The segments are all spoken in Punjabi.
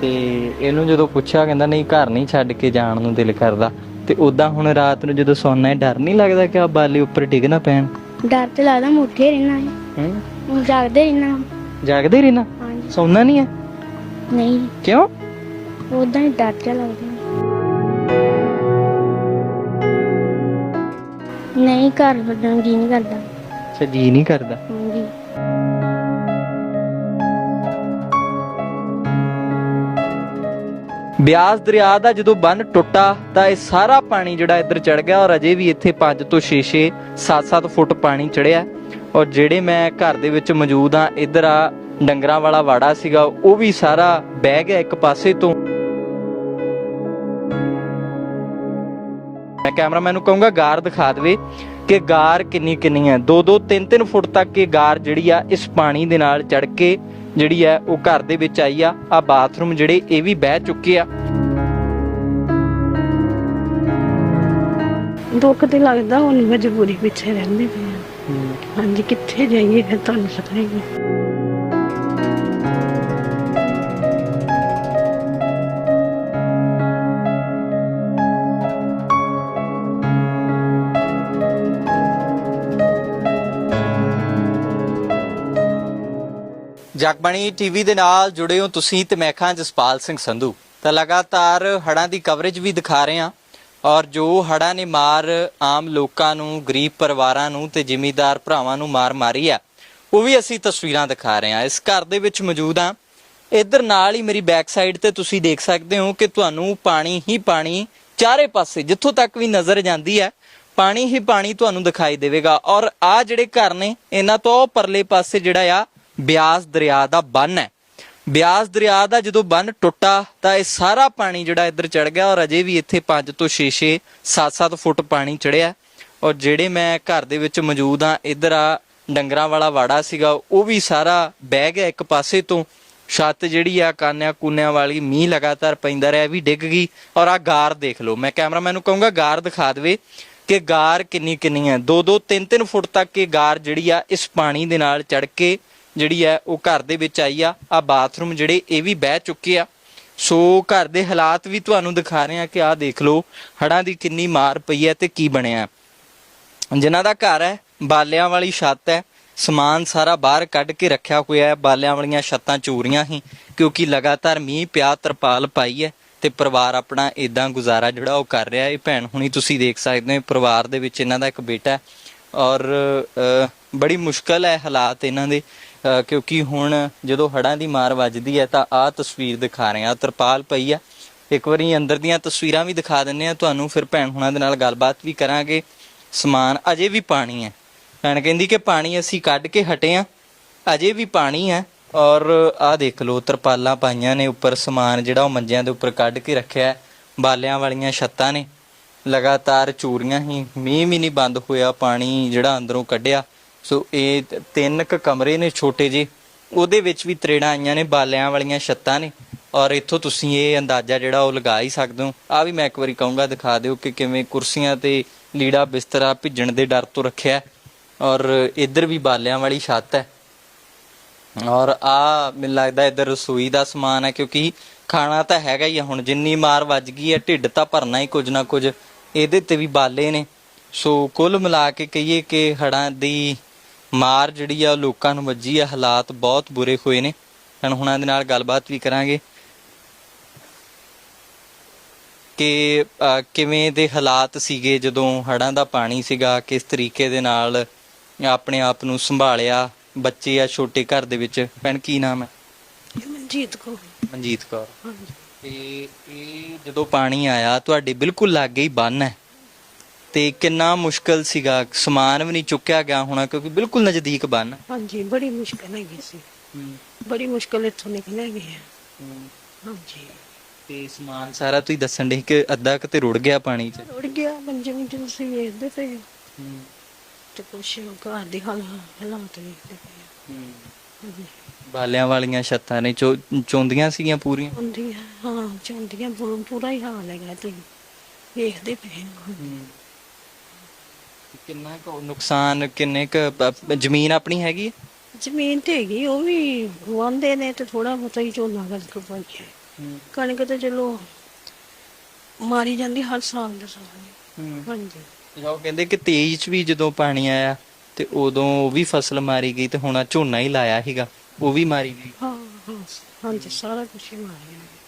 ਤੇ ਇਹਨੂੰ ਜਦੋਂ ਪੁੱਛਿਆ ਕਹਿੰਦਾ ਨਹੀਂ ਘਰ ਨਹੀਂ ਛੱਡ ਕੇ ਜਾਣ ਨੂੰ ਦਿਲ ਕਰਦਾ। ਤੇ ਉਦਾਂ ਹੁਣ ਰਾਤ ਨੂੰ ਜਦੋਂ ਸੌਣਾ ਹੈ ਡਰ ਨਹੀਂ ਲੱਗਦਾ ਕਿ ਆ ਬਾਲੇ ਉੱਪਰ ਡਿੱਗ ਨਾ ਪੈਣ? ਡਰ ਤੇ ਲੱਗਦਾ ਮੈਂ ਉੱਠੇ ਰਹਿਣਾ ਹੈ। ਹੈਂ? ਹੁਣ ਜਾਗਦੇ ਰਹਿਣਾ। ਜਾਗਦੇ ਰਹਿਣਾ? ਹਾਂਜੀ। ਸੌਣਾ ਨਹੀਂ ਹੈ? ਨਹੀਂ। ਕਿਉਂ? ਉਦਾਂ ਹੀ ਡਰ ਤੇ ਲੱਗਦਾ। ਨਹੀਂ ਘਰ ਵੱਡਣ ਜੀ ਨਹੀਂ ਕਰਦਾ। ਅੱਛਾ ਜੀ ਨਹੀਂ ਕਰਦਾ? ਹਾਂਜੀ ਬਿਆਸ ਦਰਿਆ ਦਾ ਜਦੋਂ ਬੰਨ ਟੁੱਟਾ ਤਾਂ ਇਹ ਸਾਰਾ ਪਾਣੀ ਜਿਹੜਾ ਇੱਧਰ ਚੜ ਗਿਆ ਔਰ ਅਜੇ ਵੀ ਇੱਥੇ 5 ਤੋਂ 6 6 7-7 ਫੁੱਟ ਪਾਣੀ ਚੜਿਆ ਔਰ ਜਿਹੜੇ ਮੈਂ ਘਰ ਦੇ ਵਿੱਚ ਮੌਜੂਦ ਆ ਇੱਧਰ ਆ ਡੰਗਰਾਂ ਵਾਲਾ ਵਾੜਾ ਸੀਗਾ, ਉਹ ਵੀ ਸਾਰਾ ਬਹਿ ਗਿਆ ਇੱਕ ਪਾਸੇ ਤੋਂ। ਮੈਂ ਕੈਮਰਾਮੈਨ ਨੂੰ ਕਹੂੰਗਾ, ਗਾਰ ਦਿਖਾ ਦੇਵੇ ਕਿ ਗਾਰ ਕਿੰਨੀ ਕਿੰਨੀ ਹੈ। 2-2 3-3 ਫੁੱਟ ਤੱਕ ਇਹ ਗਾਰ ਜਿਹੜੀ ਆ, ਇਸ ਪਾਣੀ ਦੇ ਨਾਲ ਚੜ ਕੇ ਜਿਹੜੀ ਹੈ ਉਹ ਘਰ ਦੇ ਵਿੱਚ ਆਈ ਆ ਆ ਬਾਥਰੂਮ ਜਿਹੜੇ ਇਹ ਵੀ ਬਹਿ ਚੁੱਕੇ ਆ। ਦੁੱਖ ਤੇ ਲੱਗਦਾ ਹੁਣ ਮਜਬੂਰੀ ਪਿੱਛੇ ਰਹਿੰਦੇ ਪਏ ਆ। ਹਾਂਜੀ ਕਿੱਥੇ ਜਾਈਏ ਫਿਰ ਤੁਹਾਨੂੰ ਪਤਾ ਹੀ ਹੈ ਜਗਬਾਣੀ ਟੀਵੀ ਦੇ ਨਾਲ ਜੁੜੇ ਹੋ ਤੁਸੀਂ ਤੇ ਮੈਂ ਖਾਂ ਜਸਪਾਲ ਸਿੰਘ ਸੰਧੂ। ਤਾਂ ਲਗਾਤਾਰ ਹੜ੍ਹਾਂ ਦੀ ਕਵਰੇਜ ਵੀ ਦਿਖਾ ਰਹੇ ਹਾਂ ਔਰ ਜੋ ਹੜ੍ਹਾਂ ਨੇ ਮਾਰ ਆਮ ਲੋਕਾਂ ਨੂੰ, ਗਰੀਬ ਪਰਿਵਾਰਾਂ ਨੂੰ ਤੇ ਜ਼ਿਮੀਂਦਾਰ ਭਰਾਵਾਂ ਨੂੰ ਮਾਰ ਮਾਰੀ ਆ ਉਹ ਵੀ ਅਸੀਂ ਤਸਵੀਰਾਂ ਦਿਖਾ ਰਹੇ ਹਾਂ। ਇਸ ਘਰ ਦੇ ਵਿੱਚ ਮੌਜੂਦ ਆ ਇੱਧਰ ਨਾਲ ਹੀ ਮੇਰੀ ਬੈਕ ਸਾਈਡ ਤੇ ਤੁਸੀਂ ਦੇਖ ਸਕਦੇ ਹੋ ਕਿ ਤੁਹਾਨੂੰ ਪਾਣੀ ਹੀ ਪਾਣੀ ਚਾਰੇ ਪਾਸੇ ਜਿੱਥੋਂ ਤੱਕ ਵੀ ਨਜ਼ਰ ਜਾਂਦੀ ਹੈ, ਪਾਣੀ ਹੀ ਪਾਣੀ ਤੁਹਾਨੂੰ ਦਿਖਾਈ ਦੇਵੇਗਾ। ਔਰ ਆ ਜਿਹੜੇ ਘਰ ਨੇ, ਇਹਨਾਂ ਤੋਂ ਪਰਲੇ ਪਾਸੇ ਜਿਹੜਾ ਆ ਬਿਆਸ ਦਰਿਆ ਦਾ ਬੰਨ ਹੈ। ਬਿਆਸ ਦਰਿਆ ਦਾ ਜਦੋਂ ਬੰਨ ਟੁੱਟਾ ਤਾਂ ਇਹ ਸਾਰਾ ਪਾਣੀ ਜਿਹੜਾ ਇੱਧਰ ਚੜ ਗਿਆ ਔਰ ਅਜੇ ਵੀ ਇੱਥੇ 5 ਤੋਂ 6 6 7-7 ਫੁੱਟ ਪਾਣੀ ਚੜਿਆ ਔਰ ਜਿਹੜੇ ਮੈਂ ਘਰ ਦੇ ਵਿੱਚ ਮੌਜੂਦ ਆ ਇੱਧਰ ਆ ਡੰਗਰਾਂ ਵਾਲਾ ਵਾੜਾ ਸੀਗਾ, ਉਹ ਵੀ ਸਾਰਾ ਬਹਿ ਗਿਆ ਇੱਕ ਪਾਸੇ ਤੋਂ। ਛੱਤ ਜਿਹੜੀ ਆ, ਕਾਨਿਆਂ ਕੂਨਿਆਂ ਵਾਲੀ ਮੀਂਹ ਲਗਾਤਾਰ ਪੈਂਦਾ ਰਿਹਾ, ਇਹ ਵੀ ਡਿੱਗ ਗਈ। ਔਰ ਆ ਗਾਰ ਦੇਖ ਲਓ, ਮੈਂ ਕੈਮਰਾਮੈਨ ਨੂੰ ਕਹੂੰਗਾ ਗਾਰ ਦਿਖਾ ਦੇਵੇ ਕਿ ਗਾਰ ਕਿੰਨੀ ਕਿੰਨੀ ਹੈ। 2-2 3-3 ਫੁੱਟ ਤੱਕ ਇਹ ਗਾਰ ਜਿਹੜੀ ਆ, ਇਸ ਪਾਣੀ ਦੇ ਨਾਲ ਚੜ ਕੇ ਜਿਹੜੀ ਹੈ ਉਹ ਘਰ ਦੇ ਵਿੱਚ ਆਈ ਆ ਆ ਬਾਥਰੂਮ ਜਿਹੜੇ ਇਹ ਵੀ ਬਹਿ ਚੁੱਕੇ ਆ। ਸੋ ਘਰ ਦੇ ਹਾਲਾਤ ਵੀ ਤੁਹਾਨੂੰ ਦਿਖਾ ਰਹੇ ਆ ਕਿ ਆਹ ਦੇਖ ਲਓ ਹੜਾਂ ਦੀ ਕਿੰਨੀ ਮਾਰ ਪਈ ਹੈ ਤੇ ਕੀ ਬਣਿਆ। ਜਿਨ੍ਹਾਂ ਦਾ ਘਰ ਹੈ ਬਾਲਿਆਂ ਵਾਲੀ ਛੱਤ ਹੈ ਸਮਾਨ ਸਾਰਾ ਬਾਹਰ ਕੱਢ ਕੇ ਰੱਖਿਆ ਹੋਇਆ ਹੈ ਬਾਲਿਆਂ ਵਾਲੀਆਂ ਛੱਤਾਂ ਚੂਰੀਆਂ ਹੀ ਕਿਉਂਕਿ ਲਗਾਤਾਰ ਮੀਂਹ ਪਿਆ ਤਰਪਾਲ ਪਾਈ ਹੈ ਤੇ ਪਰਿਵਾਰ ਆਪਣਾ ਇਦਾਂ ਗੁਜ਼ਾਰਾ ਜਿਹੜਾ ਉਹ ਕਰ ਰਿਹਾ ਹੈ। ਇਹ ਭੈਣ ਹੁਣੀ ਤੁਸੀਂ ਦੇਖ ਸਕਦੇ ਹੋ ਪਰਿਵਾਰ ਦੇ ਵਿੱਚ ਇਹਨਾਂ ਦਾ ਇੱਕ ਬੇਟਾ ਔਰ ਅ, ਬੜੀ ਮੁਸ਼ਕਲ ਹੈ ਹਾਲਾਤ ਇਹਨਾਂ ਦੇ। ਕਿਉਂਕਿ ਹੁਣ ਜਦੋਂ ਹੜਾਂ ਦੀ ਮਾਰ ਵੱਜਦੀ ਹੈ ਤਾਂ ਆਹ ਤਸਵੀਰ ਦਿਖਾ ਰਹੇ ਆ ਤਰਪਾਲ ਪਈ ਆ ਇੱਕ ਵਾਰੀ ਅੰਦਰ ਦੀਆਂ ਤਸਵੀਰਾਂ ਵੀ ਦਿਖਾ ਦਿੰਨੇ ਆ ਤੁਹਾਨੂੰ ਫਿਰ ਭੈਣ ਹੁਣਾਂ ਦੇ ਨਾਲ ਗੱਲਬਾਤ ਵੀ ਕਰਾਂਗੇ। ਸਮਾਨ ਅਜੇ ਵੀ ਪਾਣੀ ਹੈ। ਭੈਣ ਕਹਿੰਦੀ ਕਿ ਪਾਣੀ ਅਸੀਂ ਕੱਢ ਕੇ ਹਟੇ ਆ ਅਜੇ ਵੀ ਪਾਣੀ ਹੈ। ਔਰ ਆਹ ਦੇਖ ਲਓ, ਤਰਪਾਲਾਂ ਪਾਈਆਂ ਨੇ ਉੱਪਰ। ਸਮਾਨ ਜਿਹੜਾ ਉਹ ਮੰਜਿਆਂ ਦੇ ਉੱਪਰ ਕੱਢ ਕੇ ਰੱਖਿਆ ਬਾਲਿਆਂ ਵਾਲੀਆਂ ਛੱਤਾਂ ਨੇ। ਲਗਾਤਾਰ ਚੂਰੀਆਂ ਹੀ। ਮੀਂਹ ਵੀ ਨਹੀਂ ਬੰਦ ਹੋਇਆ। ਪਾਣੀ ਜਿਹੜਾ ਅੰਦਰੋਂ ਕੱਢਿਆ। ਸੋ ਇਹ ਤਿੰਨ ਕ ਕਮਰੇ ਨੇ ਛੋਟੇ ਜਿਹੇ। ਉਹਦੇ ਵਿੱਚ ਵੀ ਤਰੇੜਾਂ ਆਈਆਂ ਨੇ, ਬਾਲਿਆਂ ਵਾਲੀਆਂ ਛੱਤਾਂ ਨੇ। ਔਰ ਇੱਥੋਂ ਤੁਸੀਂ ਇਹ ਅੰਦਾਜ਼ਾ ਜਿਹੜਾ ਉਹ ਲਗਾ ਹੀ ਸਕਦੇ ਹੋ। ਆ ਵੀ ਮੈਂ ਇੱਕ ਵਾਰੀ ਕਹੂੰਗਾ, ਦਿਖਾ ਦਿਓ ਕਿ ਕਿਵੇਂ ਕੁਰਸੀਆਂ ਤੇ ਲੀੜਾ ਬਿਸਤਰਾ ਭਿੱਜਣ ਦੇ ਡਰ ਤੋਂ ਰੱਖਿਆ ਔਰ ਇੱਧਰ ਵੀ ਬਾਲਿਆਂ ਵਾਲੀ ਛੱਤ ਹੈ। ਔਰ ਆ ਮੈਨੂੰ ਲੱਗਦਾ ਇੱਧਰ ਰਸੋਈ ਦਾ ਸਮਾਨ ਹੈ, ਕਿਉਂਕਿ ਖਾਣਾ ਤਾਂ ਹੈਗਾ ਹੀ ਆ। ਹੁਣ ਜਿੰਨੀ ਮਾਰ ਵੱਜ ਗਈ ਹੈ, ਢਿੱਡ ਤਾਂ ਭਰਨਾ ਹੀ ਕੁਝ ਨਾ ਕੁਝ। ਇਹਦੇ ਤੇ ਵੀ ਬਾਲੇ ਨੇ। ਸੋ ਕੁੱਲ ਮਿਲਾ ਕੇ ਕਹੀਏ ਕਿ ਹੜਾਂ ਦੀ ਮਾਰ ਜਿਹੜੀ ਆ ਲੋਕਾਂ ਨੂੰ ਵੱਜੀ ਆ ਹਾਲਾਤ ਬਹੁਤ ਬੁਰੇ ਹੋਏ ਨੇ। ਹੁਣ ਹੁਣਾਂ ਦੇ ਨਾਲ ਗੱਲਬਾਤ ਵੀ ਕਰਾਂਗੇ। ਕਿ ਕਿਵੇਂ ਦੇ ਹਾਲਾਤ ਸੀਗੇ ਜਦੋਂ ਹੜਾਂ ਦਾ ਪਾਣੀ ਸੀਗਾ ਕਿਸ ਤਰੀਕੇ ਦੇ ਨਾਲ ਆਪਣੇ ਆਪ ਨੂੰ ਸੰਭਾਲਿਆ ਬੱਚੇ ਆ ਛੋਟੇ ਘਰ ਦੇ ਵਿੱਚ? ਭੈਣ ਕੀ ਨਾਮ ਹੈ? ਮਨਜੀਤ ਕੋ ਮਨਜੀਤ ਕੌਰ। ਹਾਂਜੀ। ਤੇ ਇਹ ਜਦੋਂ ਪਾਣੀ ਆਇਆ ਤੁਹਾਡੇ ਬਿਲਕੁਲ ਲਾਗੇ ਹੀ ਬੰਨ ਹੈ। ਤੇ ਕਿੰਨਾ ਮੁਸ਼ਕਲ ਸੀਗਾ? ਸਮਾਨ ਵੀ ਨਹੀਂ ਚੁੱਕਿਆ ਗਿਆ ਹੋਣਾ ਕਿਉਂਕਿ ਬਿਲਕੁਲ ਨਜ਼ਦੀਕ ਬੰਨ। ਹਾਂਜੀ ਬੜੀ ਮੁਸ਼ਕਲ ਹੈਗੀ ਸੀ। ਬੜੀ ਮੁਸ਼ਕਲ ਇੱਥੋਂ ਨਿਕਲਿਆ ਗਿਆ ਹਾਂਜੀ। ਤੇ ਸਮਾਨ ਸਾਰਾ ਤੁਸੀਂ ਦੱਸਣ ਦੇ ਕਿ ਅੱਧਾ ਕਿਤੇ ਰੁੜ ਗਿਆ ਪਾਣੀ 'ਚ? ਰੁੜ ਗਿਆ ਮੰਜੇ ਵਿੱਚ ਤੁਸੀਂ ਵੇਖਦੇ ਪਏ ਹੋ। ਤੇ ਕੁਛ ਘਰ ਦੀ ਹਾਲ ਹਾਲਾਤ ਵੇਖਦੇ ਪਏ ਹੋ। ਹਾਂਜੀ। ਬਾਲਿਆਂ ਵਾਲੀਆਂ ਛੱਤਾਂ ਨੇ ਚੋ ਚੋਂਦੀਆਂ ਸੀਗੀਆਂ ਪੂਰੀਆਂ? ਹੁੰਦੀ ਹੈ ਹਾਂ ਚੌਂਦੀਆਂ ਪੂਰਾ ਹੀ ਹਾਲ ਹੈਗਾ ਤੁਸੀਂ ਵੇਖਦੇ ਪਏ ਹੋ। ਕਿੰਨਾ ਕੁ ਨੁਕਸਾਨ ਕਿੰਨੇ ਕ ਜ਼ਮੀਨ ਆਪਣੀ ਹੈਗੀ ਹੈ? ਜ਼ਮੀਨ ਤੇ ਹੈਗੀ ਉਹ ਵੀ ਵਾਂਦੇ ਨੇ ਤੇ ਥੋੜਾ ਬਹੁਤਾ ਹੀ ਝੋਨਾ ਕਰਕੇ ਪਾਈਏ ਕਣਕ ਤੇ ਚਲੋ ਮਾਰੀ ਜਾਂਦੀ ਹਰ ਸਾਲ ਦੇ ਸਾਲ। ਹਾਂਜੀ। ਉਹ ਕਹਿੰਦੇ ਕਿ 23 ਚ ਵੀ ਜਦੋਂ ਪਾਣੀ ਆਇਆ ਤੇ ਉਦੋਂ ਉਹ ਵੀ ਫਸਲ ਮਾਰੀ ਗਈ ਤੇ ਹੁਣ ਆਹ ਝੋਨਾ ਹੀ ਲਾਇਆ ਸੀਗਾ ਉਹ ਵੀ ਮਾਰੀ ਗਈ। ਹਾਂ ਹਾਂ ਹਾਂਜੀ ਸਾਰਾ ਕੁਝ ਹੀ ਮਾਰੀ ਜਾਂਦੀ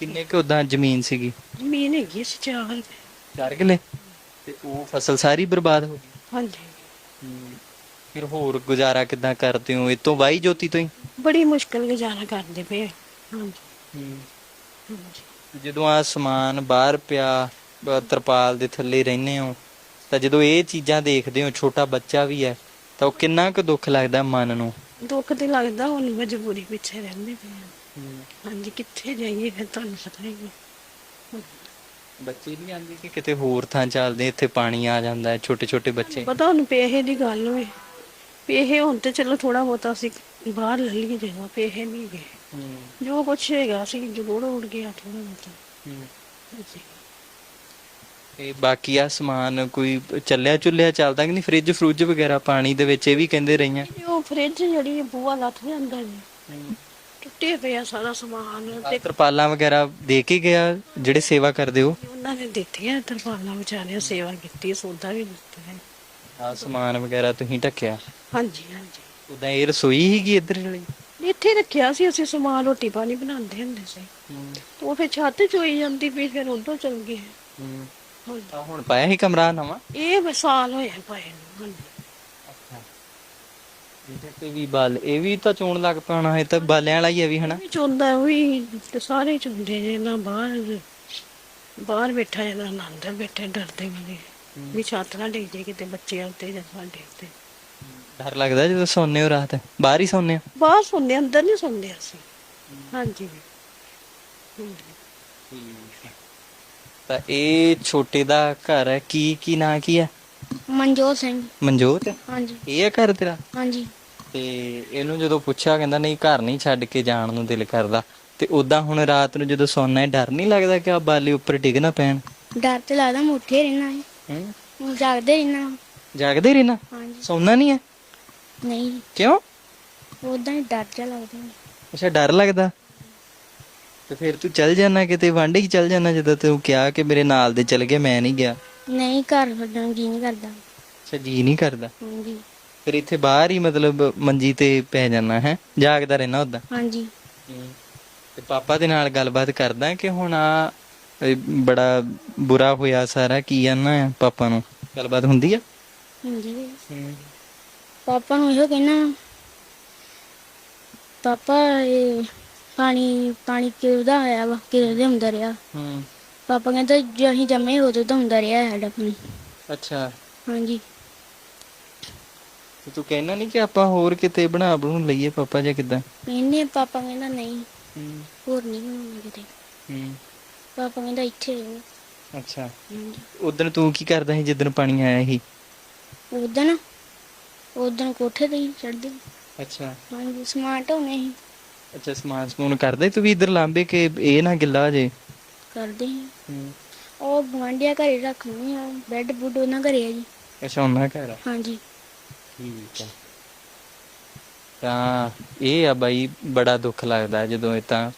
ਕਿੰਨੇ ਕੁ ਉਦਾਂ ਜ਼ਮੀਨ ਸੀਗੀ? ਜ਼ਮੀਨ ਹੈਗੀ ਸੀ ਚਾਰ। 4 ਕਿੱਲੇ? ਤੇ ਉਹ ਫਸਲ ਸਾਰੀ ਬਰਬਾਦ ਹੋ ਗਈ। ਹਾਂਜੀ। ਫਿਰ ਹੋਰ ਗੁਜ਼ਾਰਾ ਕਿੱਦਾਂ ਕਰਦੇ ਹੋ? ਇਹ ਤੋਂ ਵਾਈ ਜੋਤੀ ਤੋਂ ਹੀ? ਬੜੀ ਮੁਸ਼ਕਲ ਗੁਜ਼ਾਰਾ ਕਰਦੇ ਪਏ ਆ। ਹਾਂਜੀ। ਹਾਂਜੀ। ਜਦੋਂ ਆ ਸਮਾਨ ਬਾਹਰ ਪਿਆ ਬ- ਤਰਪਾਲ ਦੇ ਥੱਲੇ ਰਹਿੰਦੇ ਹੋ ਤਾਂ ਜਦੋਂ ਇਹ ਚੀਜ਼ਾਂ ਦੇਖਦੇ ਹੋ ਛੋਟਾ ਬੱਚਾ ਵੀ ਹੈ ਤਾਂ ਉਹ ਕਿੰਨਾ ਕੁ ਦੁੱਖ ਲੱਗਦਾ ਮਨ ਨੂੰ? ਦੁੱਖ ਤੇ ਲੱਗਦਾ ਹੁਣ ਮਜਬੂਰੀ ਪਿੱਛੇ ਰਹਿੰਦੇ ਪਏ ਆ। ਹਾਂਜੀ ਕਿੱਥੇ ਜਾਈਏ ਫਿਰ ਤੁਹਾਨੂੰ ਪਤਾ ਹੀ ਹੈ। ਬੱਚੇ ਨਹੀਂ ਆਂਦੇ ਕਿ ਕਿਤੇ ਹੋਰ ਥਾਂ ਚੱਲਦੇ ਇੱਥੇ ਪਾਣੀ ਆ ਜਾਂਦਾ ਹੈ ਛੋਟੇ ਛੋਟੇ ਬੱਚੇ? ਪਤਾ ਹੁਣ ਪੈਸੇ ਦੀ ਗੱਲ ਹੋਵੇ। ਪੈਸੇ ਹੁਣ ਤੇ ਚਲੋ ਥੋੜਾ ਬਹੁਤਾ ਅਸੀਂ ਬਾਹਰ ਲੈ ਲਈਏ ਜਗ੍ਹਾ ਪੈਸੇ ਨਹੀਂ ਗਏ ਜੋ ਕੁਛ ਹੈਗਾ ਸੀ ਜਰੂਰ ਉੜ ਗਿਆ ਥੋੜਾ ਬਹੁਤਾ। ਹਾਂਜੀ। ਤੇ ਬਾਕੀ ਆ ਸਮਾਨ ਕੋਈ ਚੱਲਿਆ ਚੁੱਲਿਆ ਚੱਲਦਾ ਕਿ ਨਹੀਂ? ਫ੍ਰਿਜ ਫਰੂਜ ਵਗੈਰਾ ਪਾਣੀ ਦੇ ਵਿੱਚ ਇਹ ਵੀ ਕਹਿੰਦੇ ਰਹੀਆਂ? ਤੇ ਉਹ ਫ੍ਰਿਜ ਜਿਹੜੀ ਬੂਆ ਲੱਥ ਜਾਂਦਾ ਜੀ। ਟੁੱਟੇ ਪਿਆ ਸਾਰਾ ਸਮਾਨ ਤੇ ਤਰਪਾਲਾਂ ਵਗੈਰਾ ਦੇ ਕੇ ਗਿਆ ਜਿਹੜੇ ਸੇਵਾ ਕਰਦੇ ਹੋ? ਉਹਨਾਂ ਨੇ ਦਿੱਤੀ ਹੈ ਤਰਪਾਲਾਂ ਵਿਚਾਰਿਆਂ ਸੇਵਾ ਕੀਤੀ ਸੌਦਾ ਵੀ ਦਿੱਤਾ ਹੈ। ਆ ਸਮਾਨ ਵਗੈਰਾ ਤੁਸੀਂ ਢੱਕਿਆ? ਹਾਂਜੀ ਹਾਂਜੀ। ਉਦਾਂ ਇਹ ਰਸੋਈ ਹੀਗੀ ਇੱਧਰ ਵਾਲੀ? ਇੱਥੇ ਰੱਖਿਆ ਸੀ ਅਸੀਂ ਸਮਾਨ ਰੋਟੀ ਪਾਣੀ ਬਣਾਉਂਦੇ ਹੁੰਦੇ ਸੀ। ਤੇ ਉਹ ਫਿਰ ਛੱਤ ਚ ਹੋਈ ਜਾਂਦੀ ਵੀ ਫਿਰ ਉਧਰ ਚਲ ਗਏ ਹਾਂਜੀ। ਆ ਹੁਣ ਪਾਇਆ ਹੀ ਕਮਰਾ ਨਵਾਂ? ਇਹ ਸਾਲ ਹੋਇਆ ਨੂੰ ਹਾਂਜੀ। ਇਹਦੇ ਤੇ ਵੀ ਬਲ ਇਹ ਵੀ ਤਾਂ ਚੋਣ ਲੱਗ ਪੈਣਾ ਹੈ ਤਾਂ ਬਾਲਿਆਂ ਵਾਲਾ ਹੀ ਹੈ ਵੀ ਹਨਾ? ਵੀ ਚੁੰਦਾ ਵੀ ਤੇ ਸਾਰੇ ਚੁੰਦੇ ਜੇ ਨਾ ਬਾਹਰ ਬਾਹਰ ਬੈਠਾ ਜਾਂਦਾ ਨਾ ਅੰਦਰ ਬੈਠੇ ਡਰਦੇ ਮਰੇ ਵੀ ਛੱਤ ਨਾ ਡਿੱਗ ਜੇ ਕਿਤੇ ਬੱਚੇ ਉੱਤੇ ਜਾਂ ਸਾਡੇ ਉੱਤੇ ਡਰ ਲੱਗਦਾ ਜਦੋਂ ਸੌਂਦੇ ਹੋ ਰਾਤ? ਬਾਹਰ ਹੀ ਸੌਂਦੇ ਹੋ? ਬਾਹਰ ਸੁਣਦੇ ਅੰਦਰ ਨਹੀਂ ਸੁਣਦੇ ਅਸੀਂ। ਹਾਂਜੀ। ਹਾਂਜੀ। ਤਾਂ ਇਹ ਛੋਟੇ ਦਾ ਘਰ ਹੈ ਕੀ ਕੀ ਨਾਂ ਕੀ ਹੈ? ਮਨਜੋਤ ਸਿੰਘ। ਮਨਜੋਤ? ਹਾਂਜੀ। ਇਹ ਹੈ ਘਰ ਤੇਰਾ? ਹਾਂਜੀ। ਤੇ ਇਹਨੂੰ ਜਦੋਂ ਪੁੱਛਿਆ ਕਹਿੰਦਾ ਨਹੀਂ ਘਰ ਨਹੀਂ ਛੱਡ ਕੇ ਜਾਣ ਨੂੰ ਦਿਲ ਕਰਦਾ। ਤੇ ਉਦਾਂ ਹੁਣ ਰਾਤ ਨੂੰ ਜਦੋਂ ਸੌਣਾ ਹੈ ਡਰ ਨਹੀਂ ਲੱਗਦਾ ਕਿ ਆ ਬਾਲੇ ਉੱਪਰ ਡਿੱਗ ਨਾ ਪੈਣ? ਡਰ ਤੇ ਲੱਗਦਾ ਮੈਂ ਉੱਠੇ ਰਹਿਣਾ ਹੈ? ਹੂੰ ਜਾਗਦੇ ਰਹਿਣਾ। ਜਾਗਦੇ ਰਹਿਣਾ? ਹਾਂਜੀ। ਸੌਣਾ ਨਹੀਂ ਹੈ ਨਹੀਂ। ਕਿਉਂ? ਉਦਾਂ ਹੀ ਡਰ ਜਿਹਾ ਲੱਗਦਾ ਹੈ। ਅੱਛਾ ਡਰ ਲੱਗਦਾ? ਤੇ ਫਿਰ ਤੂੰ ਚੱਲ ਜਾਣਾ ਕਿਤੇ ਵਾਂਢੇ ਹੀ ਚੱਲ ਜਾਣਾ ਜਦੋਂ ਤੂੰ ਕਿਹਾ ਕਿ ਮੇਰੇ ਨਾਲ ਦੇ ਚੱਲ ਗਏ ਮੈਂ ਨਹੀਂ ਗਿਆ। ਨਹੀਂ ਘਰ ਛੱਡਣ ਜੀ ਨਹੀਂ ਕਰਦਾ। ਅੱਛਾ ਜੀ ਨਹੀਂ ਕਰਦਾ? ਹਾਂਜੀ। ਫਿਰ ਇੱਥੇ ਬਾਹਰ ਹੀ ਮਤਲਬ ਮੰਜੀ ਤੇ ਪੈ ਜਾਣਾ ਹੈ? ਜਾਗਦਾ ਰਹਿਣਾ ਉਦਾਂ? ਹਾਂਜੀ। ਤੇ ਪਾਪਾ ਦੇ ਨਾਲ ਗੱਲਬਾਤ ਕਰਦਾ ਕਿ ਹੁਣ ਆ ਬੜਾ ਬੁਰਾ ਹੋਇਆ ਸਾਰਾ ਕੀ ਆਨਾ ਹੈ ਪਾਪਾ ਨੂੰ? ਗੱਲਬਾਤ ਹੁੰਦੀ ਆ? ਹਾਂਜੀ ਪਾਪਾ ਨੂੰ ਇਹੋ ਕਹਿਣਾ ਪਾਪਾ ਇਹ ਪਾਣੀ ਪਾਣੀ ਕਿਹਦਾ ਆਇਆ ਵਾ ਕਿਹਦੇ ਹੁੰਦਾ ਰਿਹਾ। ਹੂੰ। ਪਾਪਾ ਕਹਿੰਦਾ ਜੇ ਅਸੀਂ ਜੰਮੇ ਉਦੋਂ ਤਾਂ ਹੁੰਦਾ ਰਿਹਾ ਸਾਡਾ ਪਾਣੀ। ਅੱਛਾ। ਹਾਂਜੀ। ਤੇ ਤੂੰ ਕਹਿਣਾ ਨਹੀਂ ਕਿ ਆਪਾਂ ਹੋਰ ਕਿਤੇ ਬਣਾ ਬਣੂ ਲਈਏ ਪਾਪਾ ਜਾਂ ਕਿਦਾਂ? ਇਹਨੇ ਪਾਪਾ ਕਹਿੰਦਾ ਨਹੀਂ। ਹੂੰ। ਹੋਰ ਨਹੀਂ ਬਣਾਉਣਾ ਕਿਤੇ। ਹੂੰ। ਪਾਪਾ ਕਹਿੰਦਾ ਇੱਥੇ ਰਹੋ। ਅੱਛਾ। ਉਦੋਂ ਤੂੰ ਕੀ ਕਰਦਾ ਸੀ ਜਦੋਂ ਪਾਣੀ ਆਇਆ ਸੀ? ਉਦਣ? ਉਦਣ ਕੋਠੇ ਤੇ ਹੀ ਚੜਦੇ ਅੱਛਾ। ਹਾਂਜੀ ਸਮਾਨ ਢੋਣੇ ਸੀ। ਅੱਛਾ ਸਮਾਨ ਸਮੂਨ ਕਰਦਾ ਤੂੰ ਵੀ ਇੱਧਰ ਲਾਂਬੇ ਕਿ ਇਹ ਨਾ ਗਿੱਲਾ ਹੋ ਜੇ? ਕਰਦੇ ਸੀ। ਹੂੰ। ਉਹ ਗੁਆਂਢੀਆਂ ਘਰੇ ਰੱਖਣੀ ਆ ਬੈੱਡ ਬੁੱਡ ਉਹਨਾਂ ਘਰੇ ਆ ਜੀ। ਅੱਛਾ ਉਹਨਾਂ ਘਰ ਆ? ਹਾਂਜੀ। ਠੀਕ ਹੈ ਤਾਂ ਇਹ ਆ ਬਾਈ, ਬੜਾ ਦੁੱਖ ਲੱਗਦਾ ਜਦੋਂ ਇਹ ਤਾਂ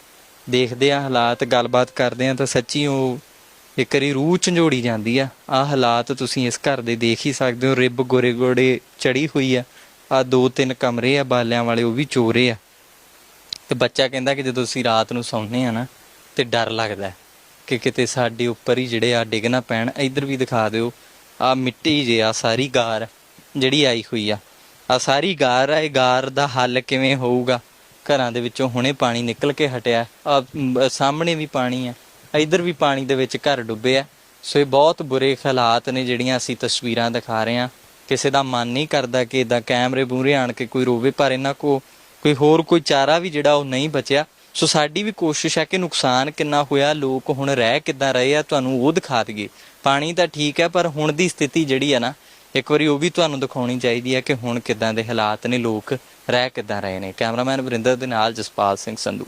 ਦੇਖਦੇ ਆ ਹਾਲਾਤ, ਗੱਲਬਾਤ ਕਰਦੇ ਆ ਤਾਂ ਸੱਚੀ ਉਹ ਇੱਕ ਵਾਰੀ ਰੂਹ ਝੰਜੋੜੀ ਜਾਂਦੀ ਆ। ਆ ਹਾਲਾਤ ਤੁਸੀਂ ਇਸ ਘਰ ਦੇ ਦੇਖ ਹੀ ਸਕਦੇ ਹੋ, ਰਿਬ ਗੋਰੇ ਗੋੜੇ ਚੜੀ ਹੋਈ ਆ। ਆ ਦੋ ਤਿੰਨ ਕਮਰੇ ਆ, ਬਾਲਿਆਂ ਵਾਲੇ ਉਹ ਵੀ ਚੋਰੇ ਆ। ਤੇ ਬੱਚਾ ਕਹਿੰਦਾ ਕਿ ਜਦੋਂ ਅਸੀਂ ਰਾਤ ਨੂੰ ਸੌਂਦੇ ਆ ਨਾ, ਤੇ ਡਰ ਲੱਗਦਾ ਕਿ ਕਿਤੇ ਸਾਡੇ ਉੱਪਰ ਹੀ ਜਿਹੜੇ ਆ ਡਿੱਗ ਨਾ ਪੈਣ। ਇੱਧਰ ਵੀ ਦਿਖਾ ਦਿਓ ਆ ਮਿੱਟੀ ਜੇ ਆ, ਸਾਰੀ ਗਾਰ। ਜਿਹੜੀ ਆਈ ਹੋਈ ਆ। ਆ ਸਾਰੀ ਗਾਰ ਆ, ਇਹ ਗਾਰ ਦਾ ਹੱਲ ਕਿਵੇਂ ਹੋਊਗਾ? ਘਰਾਂ ਦੇ ਵਿੱਚੋਂ ਹੁਣੇ ਪਾਣੀ ਨਿਕਲ ਕੇ ਹਟਿਆ। ਆ ਸਾਹਮਣੇ ਵੀ ਪਾਣੀ ਆ। ਇੱਧਰ ਵੀ ਪਾਣੀ ਦੇ ਵਿੱਚ ਘਰ ਡੁੱਬੇ ਆ। ਸੋ ਇਹ ਬਹੁਤ ਬੁਰੇ ਹਾਲਾਤ ਨੇ ਜਿਹੜੀਆਂ ਅਸੀਂ ਤਸਵੀਰਾਂ ਦਿਖਾ ਰਹੇ ਆ ਕਿਸੇ ਦਾ ਮਨ ਨਹੀਂ ਕਰਦਾ ਕਿ ਇਦਾਂ ਕੈਮਰੇ ਮੂਹਰੇ ਆਣ ਕੇ ਕੋਈ ਰੋਵੇ, ਪਰ ਇਹਨਾਂ ਕੋ ਕੋਈ ਹੋਰ ਕੋਈ ਚਾਰਾ ਵੀ ਜਿਹੜਾ ਉਹ ਨਹੀਂ ਬਚਿਆ। ਸੋ ਸਾਡੀ ਵੀ ਕੋਸ਼ਿਸ਼ ਹੈ ਕਿ ਨੁਕਸਾਨ ਕਿੰਨਾ ਹੋਇਆ, ਲੋਕ ਹੁਣ ਰਹਿ ਕਿੱਦਾਂ ਰਹੇ ਆ, ਤੁਹਾਨੂੰ ਉਹ ਦਿਖਾ ਦਈਏ। ਪਾਣੀ ਤਾਂ ਠੀਕ ਹੈ, ਪਰ ਹੁਣ ਦੀ ਸਥਿਤੀ ਜਿਹੜੀ ਆ ਨਾ ਇੱਕ ਵਾਰੀ ਉਹ ਵੀ ਤੁਹਾਨੂੰ ਦਿਖਾਉਣੀ ਚਾਹੀਦੀ ਹੈ ਕਿ ਹੁਣ ਕਿੱਦਾਂ ਦੇ ਹਾਲਾਤ ਨੇ, ਲੋਕ ਰਹਿ ਕਿੱਦਾਂ ਰਹੇ ਨੇ। ਕੈਮਰਾਮੈਨ ਵਰਿੰਦਰ ਦੇ ਨਾਲ ਜਸਪਾਲ ਸਿੰਘ ਸੰਧੂ।